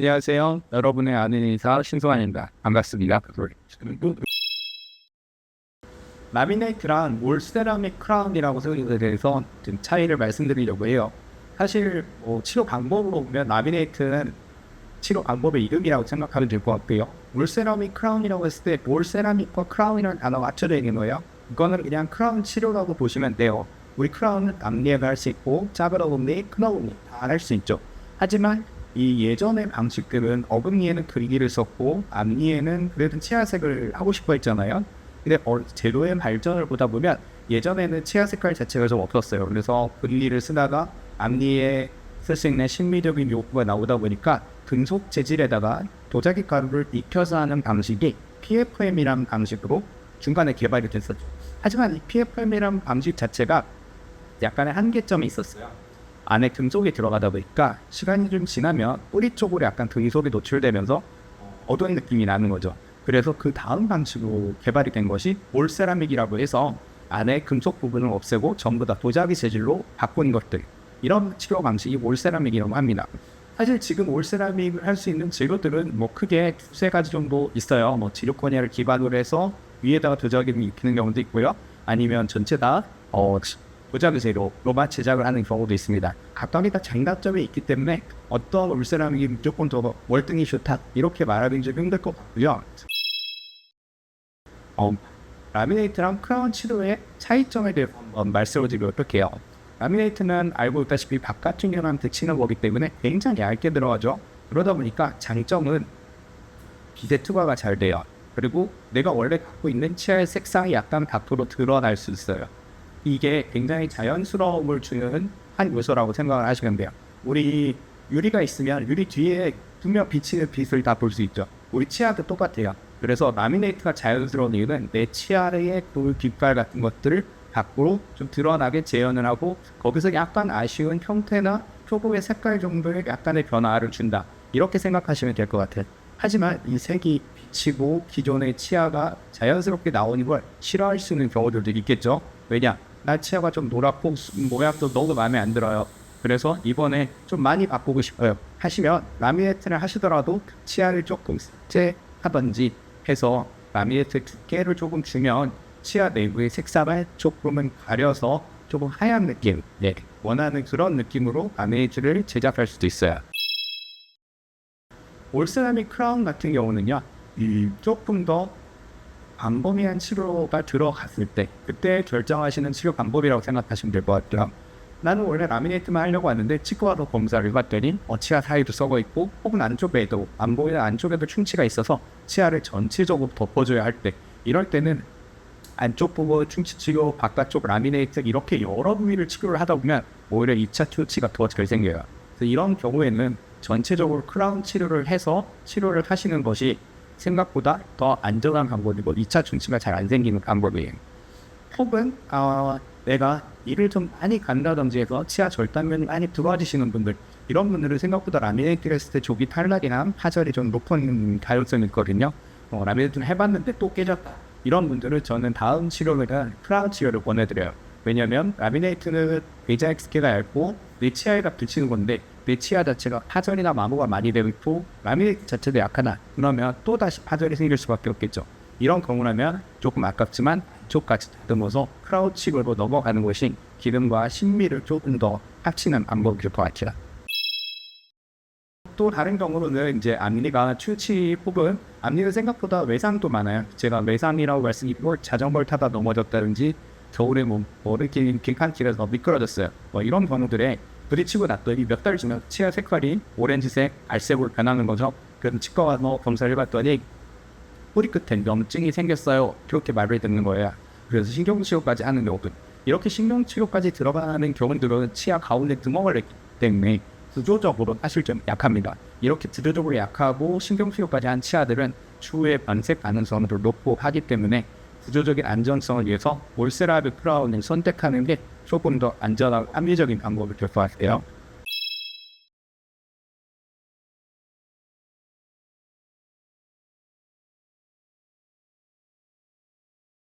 안녕하세요. 여러분의 아는 인사 신승환입니다. 반갑습니다. 라미네이트랑 올세라믹 크라운이라고 소리에 대해서 좀 차이를 말씀드리려고 해요. 사실 뭐 치료 방법으로 보면 라미네이트는 치료 방법의 이름이라고 생각하면 될 것 같고요. 올세라믹 크라운이라고 했을 때 올세라믹과 크라운이라는 단어가 합쳐져 있는 거예요. 이거는 그냥 크라운 치료라고 보시면 돼요. 우리 크라운은 앞니에도 할수 있고 큰 어금니 다할 수 있죠. 하지만 이 예전의 방식들은 어금니에는 글귀를 썼고 앞니에는 그래도 치아색을 하고 싶어 했잖아요. 근데 어, 제도의 발전을 보다 보면 예전에는 치아 색깔 자체가 좀 없었어요. 그래서 글귀를 쓰다가 앞니에 쓸 수 있는 심미적인 욕구가 나오다 보니까 금속 재질에다가 도자기 가루를 익혀서 하는 방식이 PFM이라는 방식으로 중간에 개발이 됐었죠. 하지만 이 PFM이라는 방식 자체가 약간의 한계점이 있었어요. 안에 금속이 들어가다 보니까 시간이 좀 지나면 뿌리 쪽으로 약간 금속이 노출되면서 어두운 느낌이 나는 거죠. 그래서 그 다음 방식으로 개발이 된 것이 올세라믹이라고 해서 안에 금속 부분을 없애고 전부 다 도자기 재질로 바꾼 것들 이런 치료 방식이 올세라믹이라고 합니다. 사실 지금 올세라믹을 할 수 있는 재료들은 뭐 크게 두세 가지 정도 있어요. 뭐 지르코니아를 기반으로 해서 위에다가 도자기를 입히는 경우도 있고요. 아니면 전체 다 어, 도자기 재료로만 제작을 하는 경우도 있습니다. 각각이 다 장단점이 있기 때문에 어떤 올세라믹이 무조건 더 월등히 좋다 이렇게 말하기 좀 힘들 것 같고요. 어, 라미네이트랑 크라운 치료의 차이점에 대해서 한번 말씀을 드리도록 할게요. 라미네이트는 알고 있다시피 바깥 균형한테 치는 거기 때문에 굉장히 얇게 들어가죠. 그러다 보니까 장점은 빛의 투과가 잘 돼요. 그리고 내가 원래 갖고 있는 치아의 색상이 약간 밖으로 드러날 수 있어요. 이게 굉장히 자연스러움을 주는 한 요소라고 생각을 하시면 돼요. 우리 유리가 있으면 유리 뒤에 분명 비치는 빛을 다 볼 수 있죠. 우리 치아도 똑같아요. 그래서 라미네이트가 자연스러운 이유는 내 치아의 그 빛깔 같은 것들을 밖으로 좀 드러나게 재현을 하고 거기서 약간 아쉬운 형태나 표고의 색깔 정도의 약간의 변화를 준다. 이렇게 생각하시면 될 것 같아요. 하지만 이 색이 비치고 기존의 치아가 자연스럽게 나오는 걸 싫어할 수 있는 경우들도 있겠죠. 왜냐? 나 치아가 좀 노랗고 모양도 너무 마음에 안 들어요. 그래서 이번에 좀 많이 바꾸고 싶어요. 하시면 라미네이트를 하시더라도 치아를 조금 삭제하든지 해서 라미네이트 두께를 조금 주면 치아 내부의 색상을 조금은 가려서 조금 하얀 느낌, 네, 원하는 그런 느낌으로 라미네이트를 제작할 수도 있어요. 올세라믹 크라운 같은 경우는요, 이 조금 더 광범위한 치료가 들어갔을 때 그때 결정하시는 치료 방법이라고 생각하시면 될 것 같아요. 나는 원래 라미네이트만 하려고 왔는데 치과 와서 검사를 해봤더니 어, 치아 사이도 썩어 있고 혹은 안쪽에도 안 보이는 안쪽에도 충치가 있어서 치아를 전체적으로 덮어줘야 할 때 이럴 때는 안쪽 부분 충치 치료, 바깥쪽 라미네이트 이렇게 여러 부위를 치료를 하다 보면 오히려 2차 충치가 더 잘 생겨요. 그래서 이런 경우에는 전체적으로 크라운 치료를 해서 치료를 하시는 것이 생각보다 더 안전한 방법이고 2차 충치가 잘안 생기는 방법이에요. 혹은 어, 내가 일을 좀 많이 간다든지 해서 치아 절단면이 많이 들어와지시는 분들 이런 분들은 생각보다 라미네이트를 했을 때 조기 탈락이나 파절이 좀 높은 가능성이 있거든요. 어, 라미네이트는 해봤는데 또 깨졌다. 이런 분들은 저는 다음 치료가 크라운 치료를 권해드려요. 왜냐면 라미네이트는 굉장히 스케가 얇고 내 치아에다 붙이는 건데 내 치아 자체가 파절이나 마모가 많이 되어 있고 라미네이트 자체도 약하다. 그러면 또 다시 파절이 생길 수밖에 없겠죠. 이런 경우라면 조금 아깝지만 쪽까지 다듬어서 크라우치로 넘어가는 것이 기름과 신미를 조금 더 합치는 방법일 것 같아요. 또 다른 경우로는 이제 앞니가 충치 혹은 앞니는 생각보다 외상도 많아요. 제가 외상이라고 말씀드리고 자전거를 타다 넘어졌다든지 겨울에 뭐 머리끼리 빈칸길에서 미끄러졌어요. 뭐 이런 경우들에 부딪히고 났더니 몇 달 지나 치아 색깔이 오렌지색, 알색으로 변하는 거죠. 그래서 치과 가서 검사를 해봤더니 뿌리 끝에 염증이 생겼어요. 그렇게 말을 듣는 거예요. 그래서 신경치료까지 하는 경우들. 이렇게 신경치료까지 들어가는 경우들은 치아 가운데 구멍을 냈기 때문에 구조적으로 사실 좀 약합니다. 이렇게 구조적으로 약하고 신경치료까지 한 치아들은 추후에 변색 가능성을 높고 하기 때문에 구조적인 안전성을 위해서 올세라비 크라운을 선택하는 게 조금 더 안전하고 합리적인 방법이 될 것 같아요.